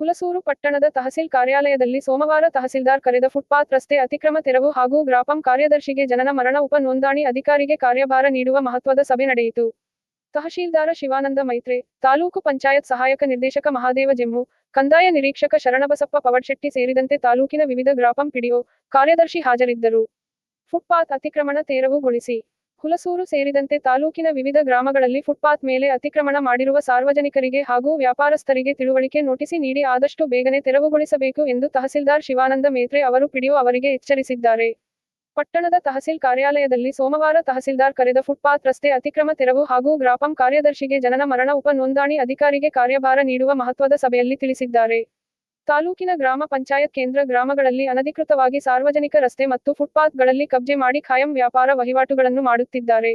ಹುಲಸೂರು ಪಟ್ಟಣದ ತಹಸೀಲ್ ಕಾರ್ಯಾಲಯದಲ್ಲಿ ಸೋಮವಾರ ತಹಸೀಲ್ದಾರ್ ಕರೆದ ಫುಟ್ಪಾತ್ ರಸ್ತೆ ಅತಿಕ್ರಮ ತೆರವು ಹಾಗೂ ಗ್ರಾಪಂ ಕಾರ್ಯದರ್ಶಿಗೆ ಜನನ ಮರಣ ಉಪ ನೋಂದಣಿ ಅಧಿಕಾರಿಗೆ ಕಾರ್ಯಭಾರ ನೀಡುವ ಮಹತ್ವದ ಸಭೆ ನಡೆಯಿತು. ತಹಶೀಲ್ದಾರ ಶಿವಾನಂದ ಮೈತ್ರೆ, ತಾಲೂಕು ಪಂಚಾಯತ್ ಸಹಾಯಕ ನಿರ್ದೇಶಕ ಮಹಾದೇವ ಜಿಮ್ಮು, ಕಂದಾಯ ನಿರೀಕ್ಷಕ ಶರಣಬಸಪ್ಪ ಪವಡ್ಶೆಟ್ಟಿ ಸೇರಿದಂತೆ ತಾಲೂಕಿನ ವಿವಿಧ ಗ್ರಾಪಂ ಪಿಡಿಒ ಕಾರ್ಯದರ್ಶಿ ಹಾಜರಿದ್ದರು. ಫುಟ್ಪಾತ್ ಅತಿಕ್ರಮಣ ತೆರವುಗೊಳಿಸಿ. ಹುಲಸೂರು ಸೇರಿದಂತೆ ತಾಲೂಕಿನ ವಿವಿಧ ಗ್ರಾಮಗಳಲ್ಲಿ ಫುಟ್ಪಾತ್ ಮೇಲೆ ಅತಿಕ್ರಮಣ ಮಾಡಿರುವ ಸಾರ್ವಜನಿಕರಿಗೆ ಹಾಗೂ ವ್ಯಾಪಾರಸ್ಥರಿಗೆ ತಿಳುವಳಿಕೆ ನೋಟಿಸಿ ನೀಡಿ ಆದಷ್ಟು ಬೇಗನೆ ತೆರವುಗೊಳಿಸಬೇಕು ಎಂದು ತಹಸೀಲ್ದಾರ್ ಶಿವಾನಂದ ಮೇತ್ರೆ ಅವರು ಪಿಡಿಒ ಅವರಿಗೆ ಎಚ್ಚರಿಸಿದ್ದಾರೆ. ಪಟ್ಟಣದ ತಹಸೀಲ್ ಕಾರ್ಯಾಲಯದಲ್ಲಿ ಸೋಮವಾರ ತಹಸೀಲ್ದಾರ್ ಕರೆದ ಫುಟ್ಪಾತ್ ರಸ್ತೆ ಅತಿಕ್ರಮ ತೆರವು ಹಾಗೂ ಗ್ರಾಪಂ ಕಾರ್ಯದರ್ಶಿಗೆ ಜನನ ಮರಣ ಉಪ ನೋಂದಣಿ ಅಧಿಕಾರಿಗೆ ಕಾರ್ಯಭಾರ ನೀಡುವ ಮಹತ್ವದ ಸಭೆಯಲ್ಲಿ ತಿಳಿಸಿದ್ದಾರೆ. ತಾಲೂಕಿನ ಗ್ರಾಮ ಪಂಚಾಯತ್ ಕೇಂದ್ರ ಗ್ರಾಮಗಳಲ್ಲಿ ಅನಧಿಕೃತವಾಗಿ ಸಾರ್ವಜನಿಕ ರಸ್ತೆ ಮತ್ತು ಫುಟ್ಪಾತ್ಗಳಲ್ಲಿ ಕಬ್ಜೆ ಮಾಡಿ ಖಾಯಂ ವ್ಯಾಪಾರ ವಹಿವಾಟುಗಳನ್ನು ಮಾಡುತ್ತಿದ್ದಾರೆ.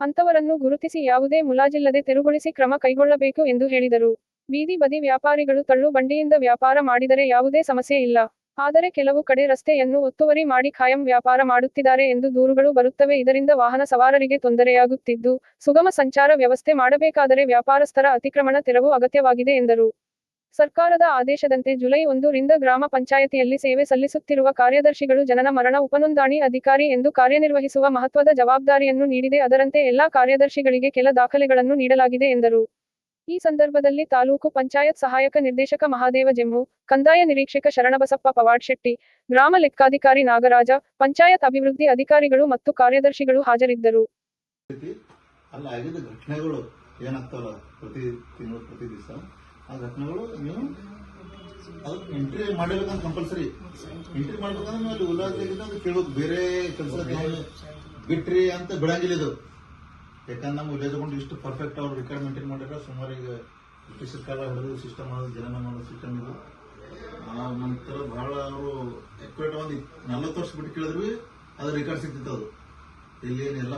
ಅಂತವರನ್ನು ಗುರುತಿಸಿ ಯಾವುದೇ ಮುಲಾಜಿಲ್ಲದೆ ತೆರುಗೊಳಿಸಿ ಕ್ರಮ ಕೈಗೊಳ್ಳಬೇಕು ಎಂದು ಹೇಳಿದರು. ಬೀದಿ ಬದಿ ವ್ಯಾಪಾರಿಗಳು ತಳ್ಳು ಬಂಡಿಯಿಂದ ವ್ಯಾಪಾರ ಮಾಡಿದರೆ ಯಾವುದೇ ಸಮಸ್ಯೆ ಇಲ್ಲ. ಆದರೆ ಕೆಲವು ಕಡೆ ರಸ್ತೆಯನ್ನು ಒತ್ತುವರಿ ಮಾಡಿ ಖಾಯಂ ವ್ಯಾಪಾರ ಮಾಡುತ್ತಿದ್ದಾರೆ ಎಂದು ದೂರುಗಳು ಬರುತ್ತವೆ. ಇದರಿಂದ ವಾಹನ ಸವಾರರಿಗೆ ತೊಂದರೆಯಾಗುತ್ತಿದ್ದು, ಸುಗಮ ಸಂಚಾರ ವ್ಯವಸ್ಥೆ ಮಾಡಬೇಕಾದರೆ ವ್ಯಾಪಾರಸ್ಥರ ಅತಿಕ್ರಮಣ ತೆರವು ಅಗತ್ಯವಾಗಿದೆ ಎಂದರು. ಸರ್ಕಾರದ ಆದೇಶದಂತೆ ಜುಲೈ ಒಂದು ರಿಂದ ಗ್ರಾಮ ಪಂಚಾಯತಿಯಲ್ಲಿ ಸೇವೆ ಸಲ್ಲಿಸುತ್ತಿರುವ ಕಾರ್ಯದರ್ಶಿಗಳು ಜನನ ಮರಣ ಉಪನೊಂದಾಣಿ ಅಧಿಕಾರಿ ಎಂದು ಕಾರ್ಯನಿರ್ವಹಿಸುವ ಮಹತ್ವದ ಜವಾಬ್ದಾರಿಯನ್ನು ನೀಡಿದೆ. ಅದರಂತೆ ಎಲ್ಲಾ ಕಾರ್ಯದರ್ಶಿಗಳಿಗೆ ಕೆಲ ದಾಖಲೆಗಳನ್ನು ನೀಡಲಾಗಿದೆ ಎಂದರು. ಈ ಸಂದರ್ಭದಲ್ಲಿ ತಾಲೂಕು ಪಂಚಾಯತ್ ಸಹಾಯಕ ನಿರ್ದೇಶಕ ಮಹಾದೇವ ಜೆಮ್ಮು, ಕಂದಾಯ ನಿರೀಕ್ಷಕ ಶರಣಬಸಪ್ಪ ಪವಾಡ್ಶೆಟ್ಟಿ ಗ್ರಾಮ ಲೆಕ್ಕಾಧಿಕಾರಿ ನಾಗರಾಜ, ಪಂಚಾಯತ್ ಅಭಿವೃದ್ಧಿ ಅಧಿಕಾರಿಗಳು ಮತ್ತು ಕಾರ್ಯದರ್ಶಿಗಳು ಹಾಜರಿದ್ದರು. ಪ್ರತಿ ತಿಂಗಳು ಆ ಘಟನೆಗಳು ನೀವು? ಅದು ಎಂಟ್ರಿ ಮಾಡಿರ್ಬೇಕಂತ ಕಂಪಲ್ಸರಿ ಎಂಟ್ರಿ ಮಾಡ್ಬೇಕಂದ್ರೆ ನೀವು ಅಲ್ಲಿ ಉಲ್ಲಾಸದಿಂದ ಅದು ಕೇಳೋದು ಬೇರೆ ಕೆಲಸ ಬಿಟ್ರಿ ಅಂತ ಬಿಡಂಗಿಲ್ಲ ಇದು. ಯಾಕಂದ್ರೆ ನಮ್ಮ ವಿಲೇಜ್ ತಗೊಂಡು ಇಷ್ಟು ಪರ್ಫೆಕ್ಟ್ ಅವ್ರು ರೆಕಾರ್ಡ್ ಮೇಂಟೈನ್ ಮಾಡಿದ್ರೆ ಸುಮಾರು ಈಗ ಬ್ರಿಟಿಷ್ ಸರ್ಕಾರ ಹಿಡಿದು ಸಿಸ್ಟಮ್ ಅದು ಜನನ ಮಾಡೋ ಸಿಸ್ಟಮ್ ಇದು. ಆ ನಂತರ ಬಹಳ ಅವರು ಎಕ್ವೇಟ್ ಒಂದು ನಲ್ವತ್ತು ವರ್ಷ ಬಿಟ್ಟು ಕೇಳಿದ್ವಿ ಅದು ರೆಕಾರ್ಡ್ ಸಿಗ್ತಿತ್ತು ಅದು. ಇಲ್ಲಿ ಎಲ್ಲ